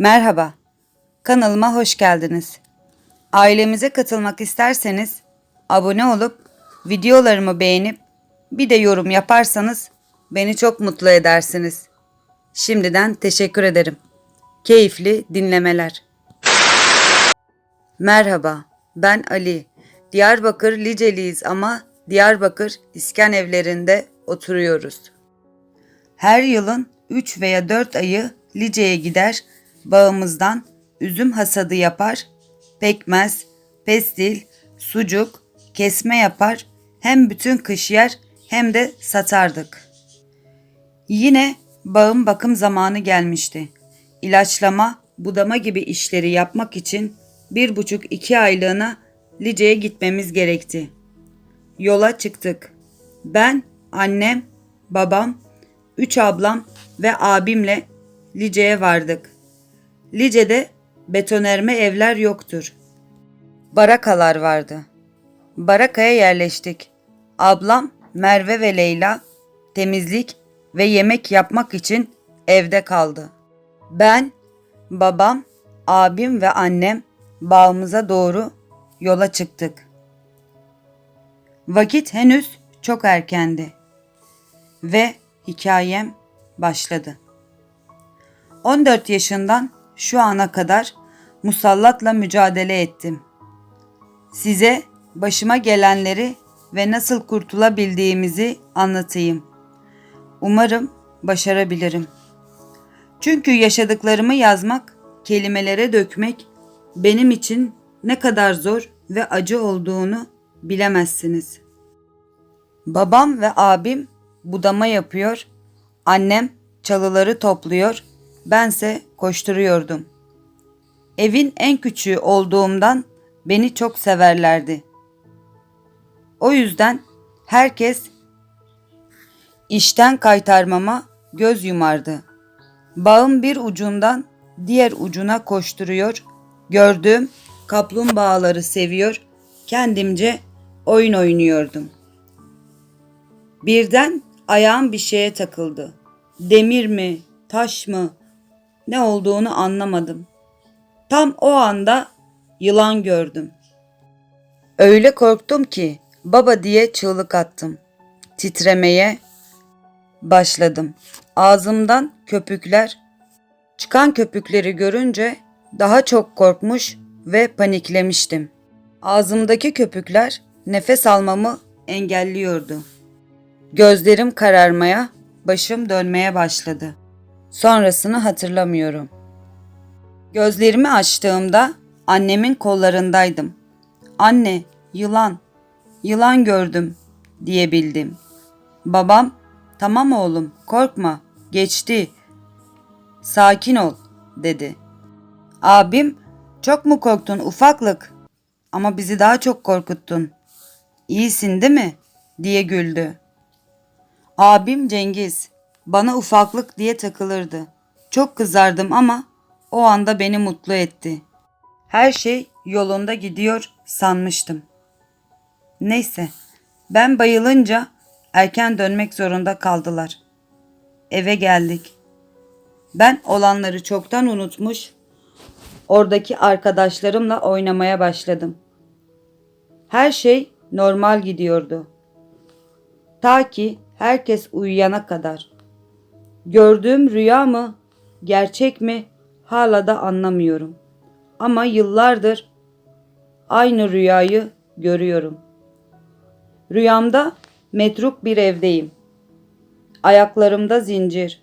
Merhaba, kanalıma hoş geldiniz. Ailemize katılmak isterseniz abone olup videolarımı beğenip bir de yorum yaparsanız beni çok mutlu edersiniz. Şimdiden teşekkür ederim. Keyifli dinlemeler. Merhaba, ben Ali. Diyarbakır Liceliyiz ama Diyarbakır İskan evlerinde oturuyoruz. Her yılın 3 veya 4 ayı Lice'ye gider, bağımızdan üzüm hasadı yapar, pekmez, pestil, sucuk, kesme yapar, hem bütün kış yer hem de satardık. Yine bağım bakım zamanı gelmişti. İlaçlama, budama gibi işleri yapmak için bir buçuk iki aylığına Lice'ye gitmemiz gerekti. Yola çıktık. Ben, annem, babam, üç ablam ve abimle Lice'ye vardık. Lice'de betonerme evler yoktur. Barakalar vardı. Barakaya yerleştik. Ablam, Merve ve Leyla temizlik ve yemek yapmak için evde kaldı. Ben, babam, abim ve annem bağımıza doğru yola çıktık. Vakit henüz çok erkendi ve hikayem başladı. 14 yaşından şu ana kadar musallatla mücadele ettim. Size başıma gelenleri ve nasıl kurtulabildiğimizi anlatayım. Umarım başarabilirim. Çünkü yaşadıklarımı yazmak, kelimelere dökmek benim için ne kadar zor ve acı olduğunu bilemezsiniz. Babam ve abim budama yapıyor, annem çalıları topluyor, bense koşturuyordum. Evin en küçüğü olduğumdan beni çok severlerdi. O yüzden herkes işten kaytarmama göz yumardı. Bağın bir ucundan diğer ucuna koşturuyor, gördüğüm kaplumbağaları seviyor, kendimce oyun oynuyordum. Birden ayağım bir şeye takıldı. Demir mi, taş mı, ne olduğunu anlamadım. Tam o anda yılan gördüm. Öyle korktum ki baba diye çığlık attım. Titremeye başladım. Ağzımdan köpükler, çıkan köpükleri görünce daha çok korkmuş ve paniklemiştim. Ağzımdaki köpükler nefes almamı engelliyordu. Gözlerim kararmaya, başım dönmeye başladı. Sonrasını hatırlamıyorum. Gözlerimi açtığımda annemin kollarındaydım. Anne, yılan, yılan gördüm diyebildim. Babam, tamam oğlum, korkma, geçti. Sakin ol, dedi. Abim, çok mu korktun ufaklık? Ama bizi daha çok korkuttun. İyisin değil mi? diye güldü. Abim Cengiz bana ufaklık diye takılırdı. Çok kızardım ama o anda beni mutlu etti. Her şey yolunda gidiyor sanmıştım. Neyse, ben bayılınca erken dönmek zorunda kaldılar. Eve geldik. Ben olanları çoktan unutmuş, oradaki arkadaşlarımla oynamaya başladım. Her şey normal gidiyordu. Ta ki herkes uyuyana kadar. Gördüğüm rüya mı, gerçek mi hala da anlamıyorum. Ama yıllardır aynı rüyayı görüyorum. Rüyamda metruk bir evdeyim. Ayaklarımda zincir.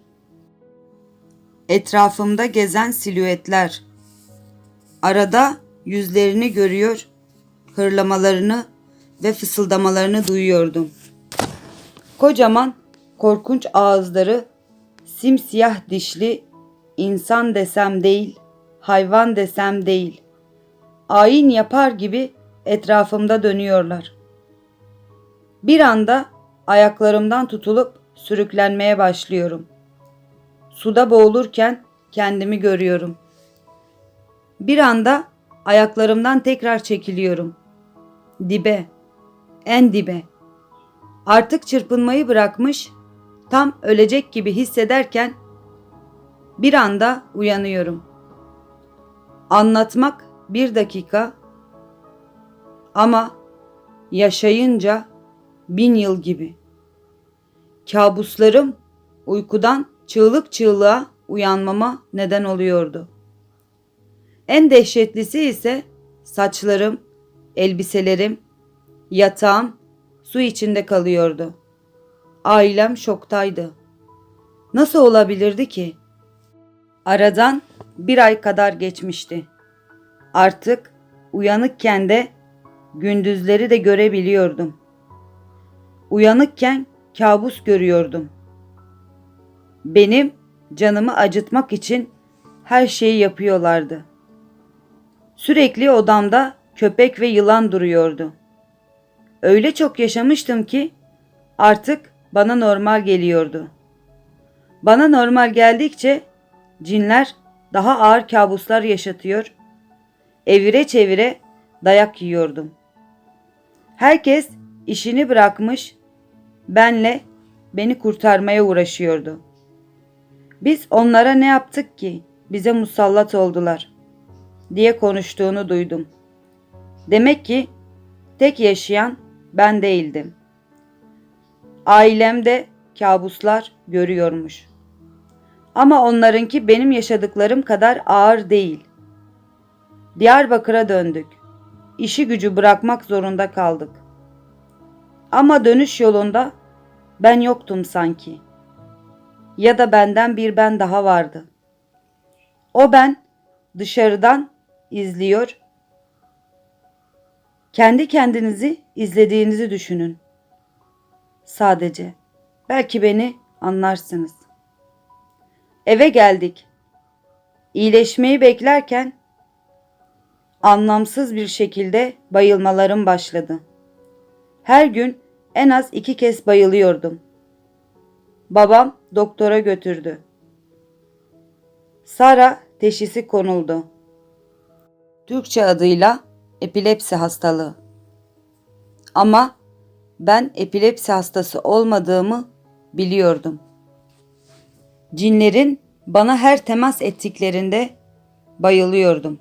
Etrafımda gezen silüetler. Arada yüzlerini görüyor, hırlamalarını ve fısıldamalarını duyuyordum. Kocaman, korkunç ağızları, simsiyah dişli, insan desem değil, hayvan desem değil. Ayin yapar gibi etrafımda dönüyorlar. Bir anda ayaklarımdan tutulup sürüklenmeye başlıyorum. Suda boğulurken kendimi görüyorum. Bir anda ayaklarımdan tekrar çekiliyorum. Dibe, en dibe. Artık çırpınmayı bırakmış, tam ölecek gibi hissederken bir anda uyanıyorum. Anlatmak bir dakika ama yaşayınca bin yıl gibi. Kabuslarım uykudan çığlık çığlığa uyanmama neden oluyordu. En dehşetlisi ise saçlarım, elbiselerim, yatağım su içinde kalıyordu. Ailem şoktaydı. Nasıl olabilirdi ki? Aradan bir ay kadar geçmişti. Artık uyanıkken de gündüzleri de görebiliyordum. Uyanıkken kabus görüyordum. Benim canımı acıtmak için her şeyi yapıyorlardı. Sürekli odamda köpek ve yılan duruyordu. Öyle çok yaşamıştım ki artık bana normal geliyordu. Bana normal geldikçe cinler daha ağır kabuslar yaşatıyor, evire çevire dayak yiyordum. Herkes işini bırakmış, benle beni kurtarmaya uğraşıyordu. Biz onlara ne yaptık ki bize musallat oldular diye konuştuğunu duydum. Demek ki tek yaşayan ben değildim. Ailemde kabuslar görüyormuş. Ama onlarınki benim yaşadıklarım kadar ağır değil. Diyarbakır'a döndük. İşi gücü bırakmak zorunda kaldık. Ama dönüş yolunda ben yoktum sanki. Ya da benden bir ben daha vardı. O ben dışarıdan izliyor. Kendi kendinizi izlediğinizi düşünün. Sadece. Belki beni anlarsınız. Eve geldik. İyileşmeyi beklerken anlamsız bir şekilde bayılmalarım başladı. Her gün en az iki kez bayılıyordum. Babam doktora götürdü. Sara teşhisi konuldu. Türkçe adıyla epilepsi hastalığı. Ama ben epilepsi hastası olmadığımı biliyordum. Cinlerin bana her temas ettiklerinde bayılıyordum.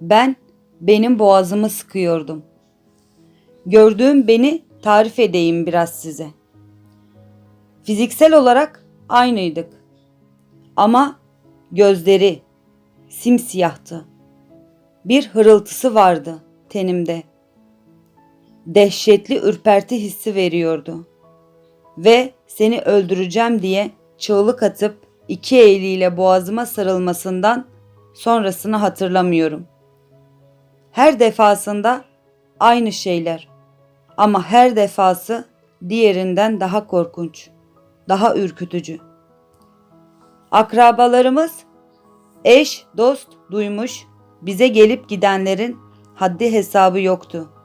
Ben benim boğazımı sıkıyordum. Gördüğüm beni tarif edeyim biraz size. Fiziksel olarak aynıydık. Ama gözleri simsiyahtı. Bir hırıltısı vardı tenimde. Dehşetli ürperti hissi veriyordu. Ve seni öldüreceğim diye çığlık atıp iki eliyle boğazıma sarılmasından sonrasını hatırlamıyorum. Her defasında aynı şeyler ama her defası diğerinden daha korkunç, daha ürkütücü. Akrabalarımız eş, dost duymuş, bize gelip gidenlerin haddi hesabı yoktu.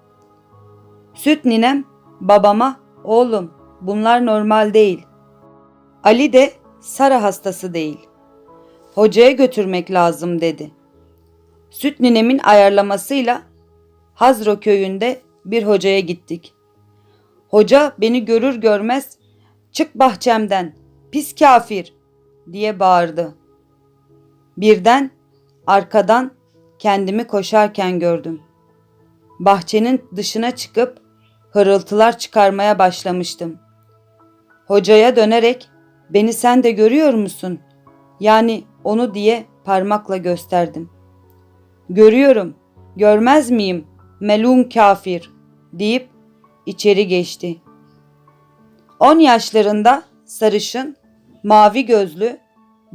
Süt ninem babama oğlum bunlar normal değil. Ali de Sara hastası değil. Hocaya götürmek lazım dedi. Süt ninemin ayarlamasıyla Hazro köyünde bir hocaya gittik. Hoca beni görür görmez çık bahçemden pis kafir diye bağırdı. Birden arkadan kendimi koşarken gördüm. Bahçenin dışına çıkıp hırıltılar çıkarmaya başlamıştım. Hocaya dönerek beni sen de görüyor musun? Yani onu diye parmakla gösterdim. Görüyorum, görmez miyim? Melun kafir deyip içeri geçti. On yaşlarında sarışın, mavi gözlü,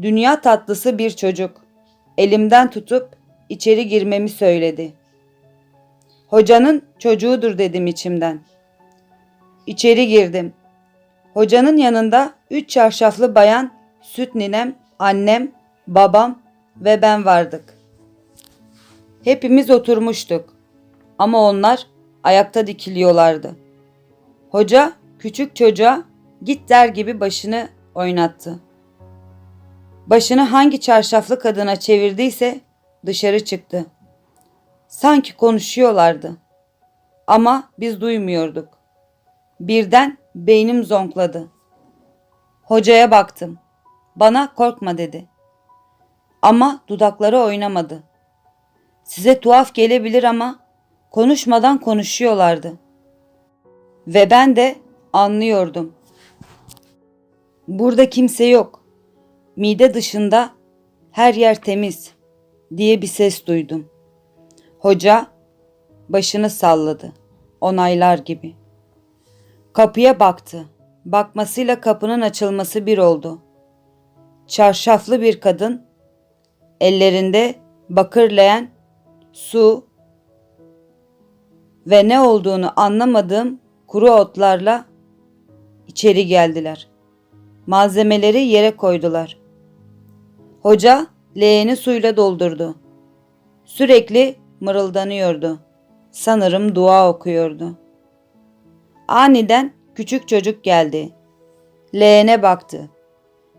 dünya tatlısı bir çocuk. Elimden tutup içeri girmemi söyledi. Hocanın çocuğudur dedim içimden. İçeri girdim. Hocanın yanında üç çarşaflı bayan, süt ninem, annem, babam ve ben vardık. Hepimiz oturmuştuk ama onlar ayakta dikiliyorlardı. Hoca küçük çocuğa git der gibi başını oynattı. Başını hangi çarşaflı kadına çevirdiyse dışarı çıktı. Sanki konuşuyorlardı. Ama biz duymuyorduk. Birden beynim zonkladı. Hocaya baktım. Bana korkma dedi. Ama dudakları oynamadı. Size tuhaf gelebilir ama konuşmadan konuşuyorlardı. Ve ben de anlıyordum. Burada kimse yok. Mide dışında her yer temiz diye bir ses duydum. Hoca başını salladı. Onaylar gibi. Kapıya baktı. Bakmasıyla kapının açılması bir oldu. Çarşaflı bir kadın ellerinde bakır leğen, su ve ne olduğunu anlamadığım kuru otlarla içeri geldiler. Malzemeleri yere koydular. Hoca leğeni suyla doldurdu. Sürekli mırıldanıyordu. Sanırım dua okuyordu. Aniden küçük çocuk geldi. Leğene baktı.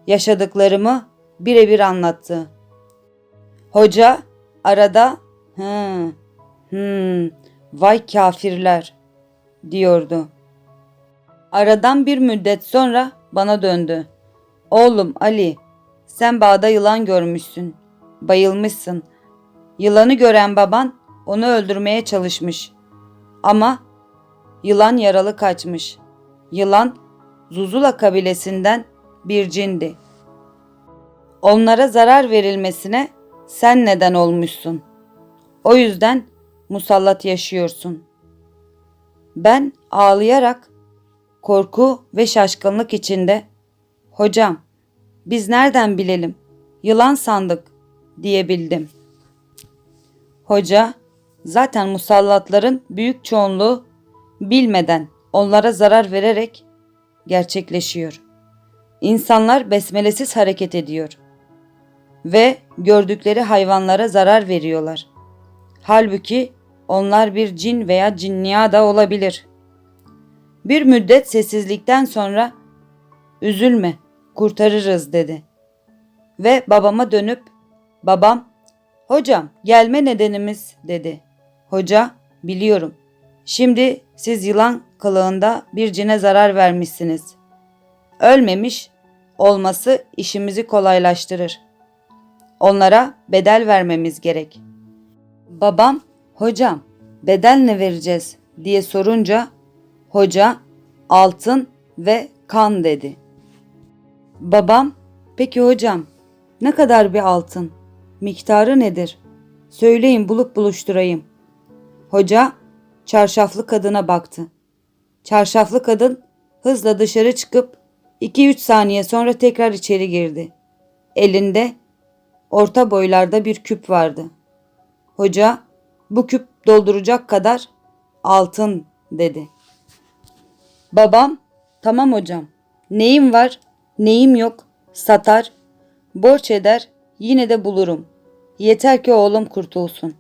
Yaşadıklarımı birebir anlattı. Hoca arada hı hı vay kafirler diyordu. Aradan bir müddet sonra bana döndü. Oğlum Ali, sen bağda yılan görmüşsün. Bayılmışsın. Yılanı gören baban onu öldürmeye çalışmış. Ama yılan yaralı kaçmış. Yılan Zuzula kabilesinden bir cindi. Onlara zarar verilmesine sen neden olmuşsun. O yüzden musallat yaşıyorsun. Ben ağlayarak korku ve şaşkınlık içinde "Hocam, biz nereden bilelim? Yılan sandık." diyebildim. Hoca, zaten musallatların büyük çoğunluğu bilmeden onlara zarar vererek gerçekleşiyor. İnsanlar besmelesiz hareket ediyor ve gördükleri hayvanlara zarar veriyorlar. Halbuki onlar bir cin veya cinniya da olabilir. Bir müddet sessizlikten sonra üzülme kurtarırız dedi. Ve babama dönüp babam hocam gelme nedenimiz dedi. Hoca biliyorum. Şimdi siz yılan kılığında bir cine zarar vermişsiniz. Ölmemiş olması işimizi kolaylaştırır. Onlara bedel vermemiz gerek. Babam, hocam bedel ne vereceğiz diye sorunca hoca altın ve kan dedi. Babam, peki hocam ne kadar bir altın? Miktarı nedir? Söyleyin bulup buluşturayım. Hoca çarşaflı kadına baktı. Çarşaflı kadın hızla dışarı çıkıp 2-3 saniye sonra tekrar içeri girdi. Elinde orta boylarda bir küp vardı. Hoca bu küp dolduracak kadar altın dedi. Babam tamam hocam neyim var neyim yok satar borç eder yine de bulurum. Yeter ki oğlum kurtulsun.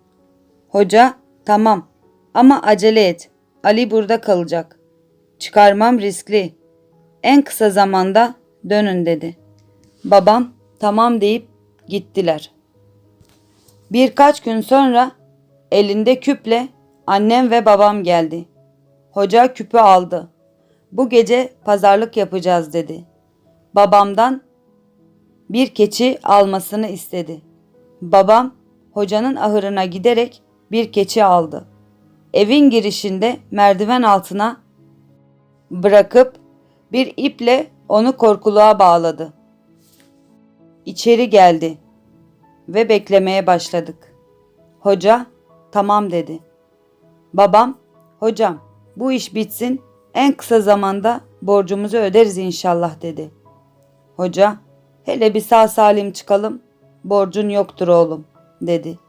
Hoca tamam ama acele et. Ali burada kalacak. Çıkarmam riskli. En kısa zamanda dönün dedi. Babam tamam deyip gittiler. Birkaç gün sonra elinde küple annem ve babam geldi. Hoca küpü aldı. Bu gece pazarlık yapacağız dedi. Babamdan bir keçi almasını istedi. Babam hocanın ahırına giderek bir keçi aldı. Evin girişinde merdiven altına bırakıp bir iple onu korkuluğa bağladı. İçeri geldi ve beklemeye başladık. Hoca tamam dedi. Babam hocam bu iş bitsin en kısa zamanda borcumuzu öderiz inşallah dedi. Hoca hele bir sağ salim çıkalım borcun yoktur oğlum dedi.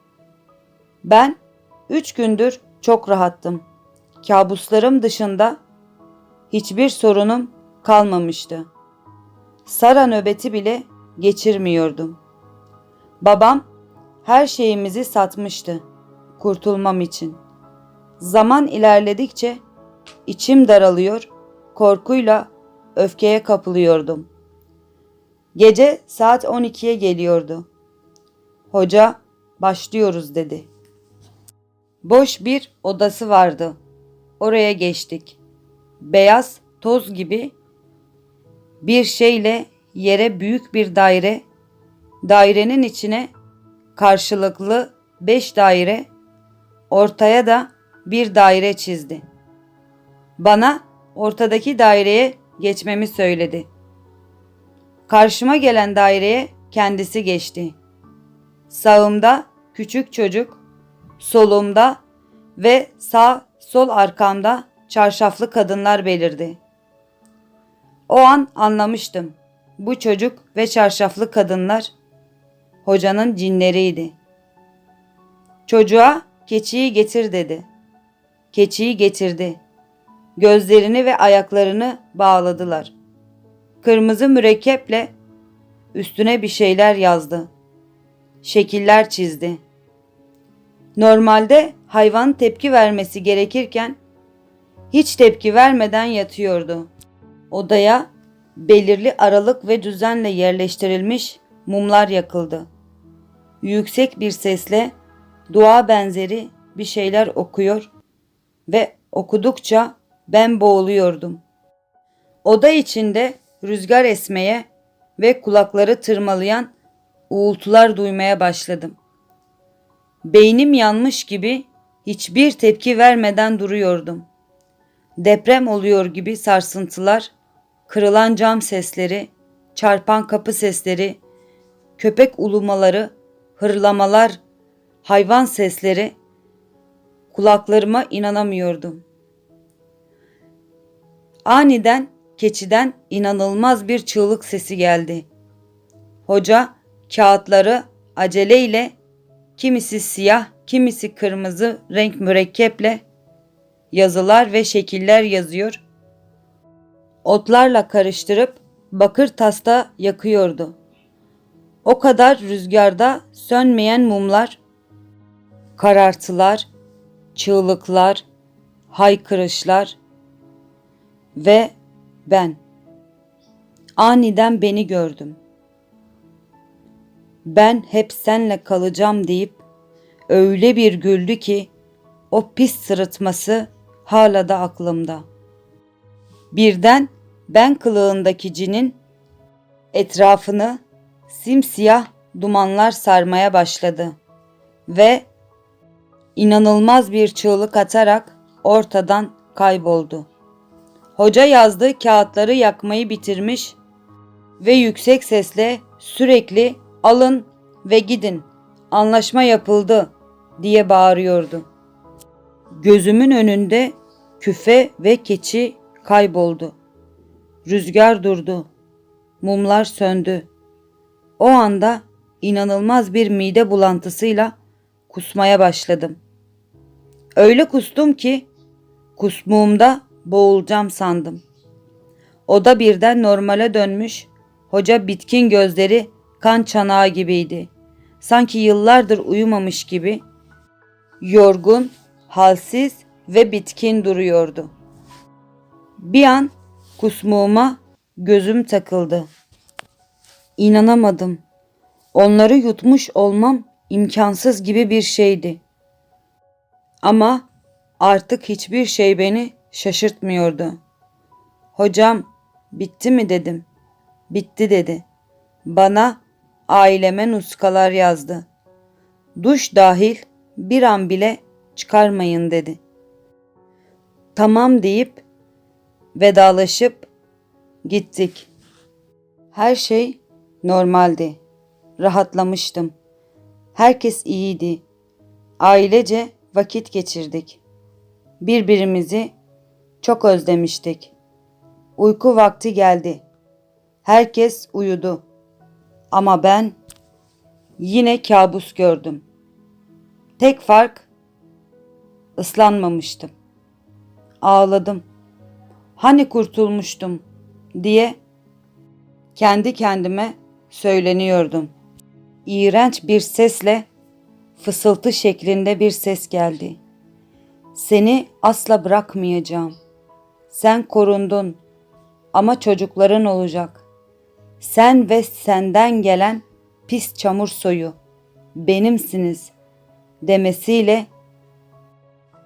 Ben üç gündür çok rahattım. Kabuslarım dışında hiçbir sorunum kalmamıştı. Sara nöbeti bile geçirmiyordum. Babam her şeyimizi satmıştı kurtulmam için. Zaman ilerledikçe içim daralıyor, korkuyla öfkeye kapılıyordum. Gece saat 12'ye geliyordu. Hoca başlıyoruz dedi. Boş bir odası vardı. Oraya geçtik. Beyaz toz gibi bir şeyle yere büyük bir daire, dairenin içine karşılıklı beş daire, ortaya da bir daire çizdi. Bana ortadaki daireye geçmemi söyledi. Karşıma gelen daireye kendisi geçti. Sağımda küçük çocuk, solumda ve sağ sol arkamda çarşaflı kadınlar belirdi. O an anlamıştım. Bu çocuk ve çarşaflı kadınlar hocanın cinleriydi. Çocuğa keçiyi getir dedi. Keçiyi getirdi. Gözlerini ve ayaklarını bağladılar. Kırmızı mürekkeple üstüne bir şeyler yazdı. Şekiller çizdi. Normalde hayvan tepki vermesi gerekirken hiç tepki vermeden yatıyordu. Odaya belirli aralık ve düzenle yerleştirilmiş mumlar yakıldı. Yüksek bir sesle dua benzeri bir şeyler okuyor ve okudukça ben boğuluyordum. Oda içinde rüzgar esmeye ve kulakları tırmalayan uğultular duymaya başladım. Beynim yanmış gibi hiçbir tepki vermeden duruyordum. Deprem oluyor gibi sarsıntılar, kırılan cam sesleri, çarpan kapı sesleri, köpek ulumaları, hırlamalar, hayvan sesleri kulaklarıma inanamıyordum. Aniden keçiden inanılmaz bir çığlık sesi geldi. Hoca kağıtları aceleyle kimisi siyah, kimisi kırmızı renk mürekkeple yazılar ve şekiller yazıyor. Otlarla karıştırıp bakır tasta yakıyordu. O kadar rüzgarda sönmeyen mumlar, karartılar, çığlıklar, haykırışlar ve ben. Aniden beni gördüm. Ben hep senle kalacağım deyip öyle bir güldü ki o pis sırıtması hala da aklımda. Birden ben kılığındaki cinin etrafını simsiyah dumanlar sarmaya başladı ve inanılmaz bir çığlık atarak ortadan kayboldu. Hoca yazdığı kağıtları yakmayı bitirmiş ve yüksek sesle sürekli alın ve gidin anlaşma yapıldı diye bağırıyordu. Gözümün önünde küfe ve keçi kayboldu. Rüzgar durdu. Mumlar söndü. O anda inanılmaz bir mide bulantısıyla kusmaya başladım. Öyle kustum ki kusmuğumda boğulacağım sandım. Oda birden normale dönmüş, hoca bitkin gözleri kan çanağı gibiydi. Sanki yıllardır uyumamış gibi yorgun, halsiz ve bitkin duruyordu. Bir an kusmuğuma gözüm takıldı. İnanamadım. Onları yutmuş olmam imkansız gibi bir şeydi. Ama artık hiçbir şey beni şaşırtmıyordu. Hocam bitti mi dedim. Bitti dedi. Bana aileme nuskalar yazdı. Duş dahil bir an bile çıkarmayın dedi. Tamam deyip vedalaşıp gittik. Her şey normaldi. Rahatlamıştım. Herkes iyiydi. Ailece vakit geçirdik. Birbirimizi çok özlemiştik. Uyku vakti geldi. Herkes uyudu. Ama ben yine kabus gördüm. Tek fark ıslanmamıştım. Ağladım. Hani kurtulmuştum diye kendi kendime söyleniyordum. İğrenç bir sesle fısıltı şeklinde bir ses geldi. Seni asla bırakmayacağım. Sen korundun ama çocukların olacak. Sen ve senden gelen pis çamur soyu benimsiniz demesiyle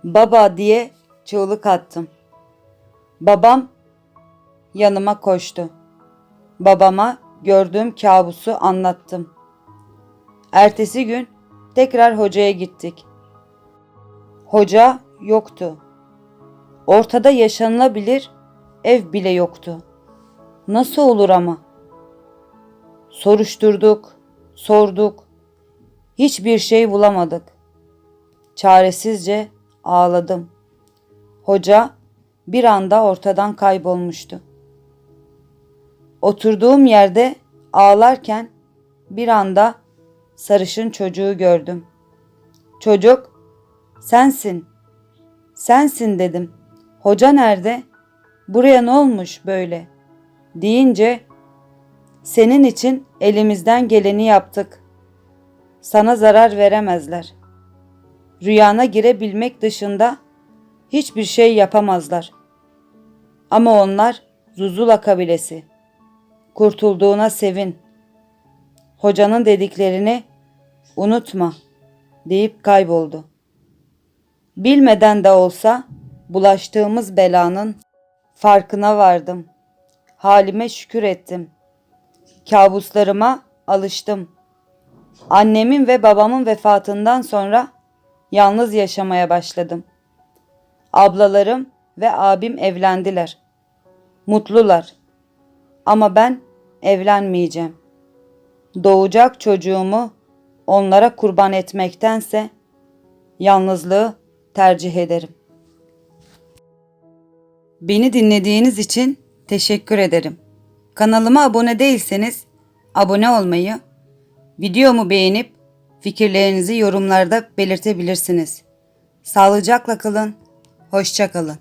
baba diye çığlık attım. Babam yanıma koştu. Babama gördüğüm kabusu anlattım. Ertesi gün tekrar hocaya gittik. Hoca yoktu. Ortada yaşanılabilir ev bile yoktu. Nasıl olur ama? Soruşturduk, sorduk. Hiçbir şey bulamadık. Çaresizce ağladım. Hoca bir anda ortadan kaybolmuştu. Oturduğum yerde ağlarken bir anda sarışın çocuğu gördüm. Çocuk, sensin, sensin dedim. Hoca nerede? Buraya ne olmuş böyle? Deyince, senin için elimizden geleni yaptık. Sana zarar veremezler. Rüyana girebilmek dışında hiçbir şey yapamazlar. Ama onlar Zuzula kabilesi. Kurtulduğuna sevin. Hocanın dediklerini unutma deyip kayboldu. Bilmeden de olsa bulaştığımız belanın farkına vardım. Halime şükür ettim. Kabuslarıma alıştım. Annemin ve babamın vefatından sonra yalnız yaşamaya başladım. Ablalarım ve abim evlendiler. Mutlular. Ama ben evlenmeyeceğim. Doğacak çocuğumu onlara kurban etmektense yalnızlığı tercih ederim. Beni dinlediğiniz için teşekkür ederim. Kanalıma abone değilseniz abone olmayı, videomu beğenip fikirlerinizi yorumlarda belirtebilirsiniz. Sağlıcakla kalın, hoşça kalın.